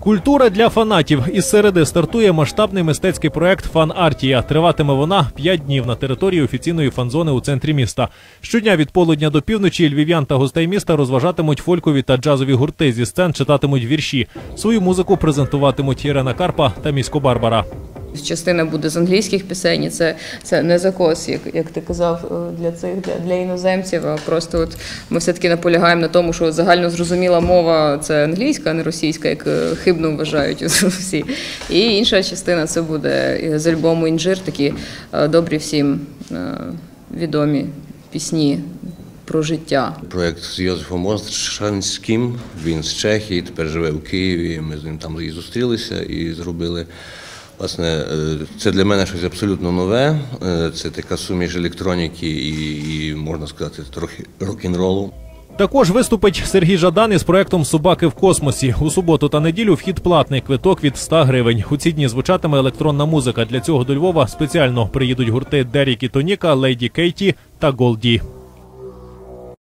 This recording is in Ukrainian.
Культура для фанатів із середи стартує масштабний мистецький проект Фан Артія. Триватиме вона 5 днів на території офіційної фан-зони у центрі міста. Щодня від полудня до півночі львів'ян та гостей міста розважатимуть фолькові та джазові гурти зі сцен, читатимуть вірші. Свою музику презентуватимуть Ірена Карпа та місько Барбара. Частина буде з англійських пісень, і це, це не закос, як, як ти казав, е, для цих для, для іноземців. А просто от ми все-таки наполягаємо на тому, що загально зрозуміла мова це англійська, а не російська, як е, хибно вважають всі. І інша частина це буде з альбому Інжир, такі е, добрі всім е, відомі пісні про життя. Проєкт з Йозефом Остршанським. Він з Чехії, тепер живе в Києві. Ми з ним там і зустрілися і зробили. Власне, е, це для мене щось абсолютно нове. Е, Це така суміш електроніки і, і можна сказати, трохи рок-н-ролу. Також виступить Сергій Жадан із проектом Собаки в космосі. У суботу та неділю вхід платний квиток від 100 гривень. У ці дні звучатиме електронна музика. Для цього до Львова спеціально приїдуть гурти Дерік і Тоніка, Лейді Кейті та Голді.